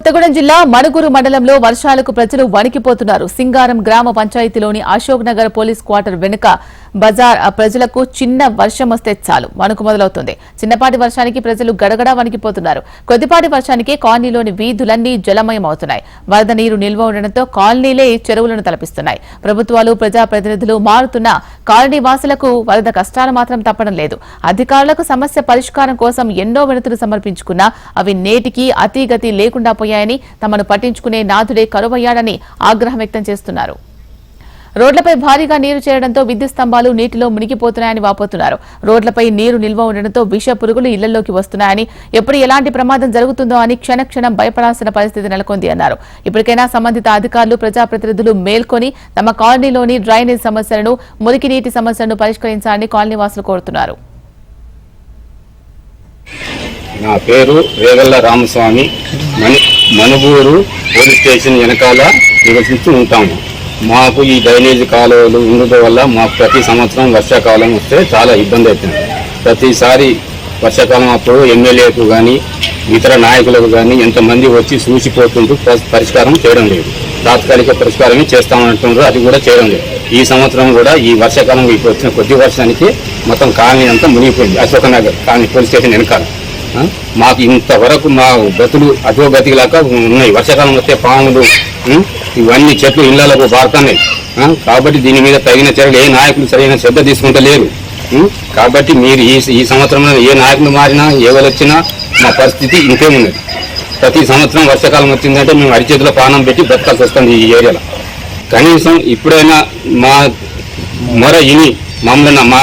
కొత్తగూడెం జిల్లా మరుగురు మండలంలో వర్షాలకు ప్రజలు వణికిపోతున్నారు. సింగారం గ్రామ పంచాయతీలోని అశోక్ నగర్ పోలీస్ క్వార్టర్ వెనుక బజార్ ఆ ప్రజలకు చిన్న వర్షం వస్తే చాలు. వణుకు మొదలవుతుంది. చిన్నపాటి వర్షానికి ప్రజలు గడగడా వణికిపోతున్నారు. కొద్దిపాటి వర్షానికి కాలనీలోని వీధులన్నీ జలమయం అవుతున్నాయి వరద నీరు నిల్వ ఉండడంతో కాలనీలే చెరువులను తలపిస్తున్నాయి. ప్రభుత్వాలు ప్రజాప్రతినిధులు మారుతున్న కాలనీ వాసులకు వరద కష్టాలు మాత్రం తప్పడం లేదు. అధికారులకు సమస్య పరిష్కారం కోసం ఎన్నో వినతులు సమర్పించుకున్నా అవి నేటికి అతీగతి లేకుండా పోయాయని తమను పట్టించుకునే నాథుడే కరువయ్యాడని ఆగ్రహం వ్యక్తం చేస్తున్నారు. రోడ్లపై భారీగా నీరు చేరడంతో విద్యుత్ స్తంభాలు నీటిలో మునిగిపోతున్నాయని వాపోతున్నారు. రోడ్లపై నీరు నిల్వ ఉండడంతో విష పురుగులు ఇళ్ళలోకి వస్తున్నాయని ఎప్పుడు ఎలాంటి ప్రమాదం జరుగుతుందో అని క్షణక్షణం భయపడాల్సిన పరిస్థితి నెలకొంది అన్నారు. ఇప్పటికైనా సంబంధిత అధికారులు ప్రజాప్రతినిధులు మేల్కొని తమ కాలనీలోని డ్రైనేజ్ సమస్యలను మురికి నీటి సమస్యలను పరిష్కరించాలని కాలనీ వాసులు కోరుతున్నారు. నా పేరు రేగల్ల రామస్వామి. మణి మణుగూరు పోలీస్ స్టేషన్ వెనకాల నివసించి ఉంటాము. మాకు ఈ డ్రైనేజ్ కాలువలు ఉండటం వల్ల మాకు ప్రతి సంవత్సరం వర్షాకాలం వస్తే చాలా ఇబ్బంది అవుతుంది. ప్రతిసారి వర్షాకాలం అప్పుడు ఎమ్మెల్యేకు కానీ ఇతర నాయకులకు కానీ ఎంతమంది వచ్చి చూసిపోతుంటూ పరిష్కారం చేయడం లేదు. తాత్కాలిక పరిష్కారమే చేస్తామంటున్నారు అది కూడా చేయడం లేదు. ఈ సంవత్సరం కూడా ఈ వర్షాకాలం ఇప్పుడు వచ్చిన కొద్ది వర్షానికి మొత్తం కాలనీ అంతా మునిగిపోయింది. Ashoka Nagar colony police station వెనకాల. మాకు ఇంతవరకు మా గతులు అధోగతిలాగా ఉన్నాయి. వర్షాకాలం వస్తే పాములు ఇవన్నీ చెట్లు ఇళ్ళకు పారుతున్నాయి. కాబట్టి దీని మీద తగిన చర్యలు ఏ నాయకులు సరైన శ్రద్ధ తీసుకుంటలేరు. ఉం? కాబట్టి మీరు ఈ ఈ సంవత్సరంలో ఏ నాయకులు మారినా ఎవరు వచ్చినా మా పరిస్థితి ఇంతే ఉన్నది. ప్రతి సంవత్సరం వర్షాకాలం వచ్చిందంటే మేము అరిచేతిలో పానం పెట్టి బ్రతకాల్సి వస్తుంది ఈ ఏరియాలో. కనీసం ఇప్పుడైనా మా మొర ఇని మమ్మల్ని మా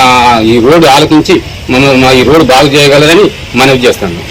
ఈ రోడ్డు ఆలకించి మమ్మల్ని మా ఈ రోడ్డు బాగు చేయగలరని మనవి చేస్తాను.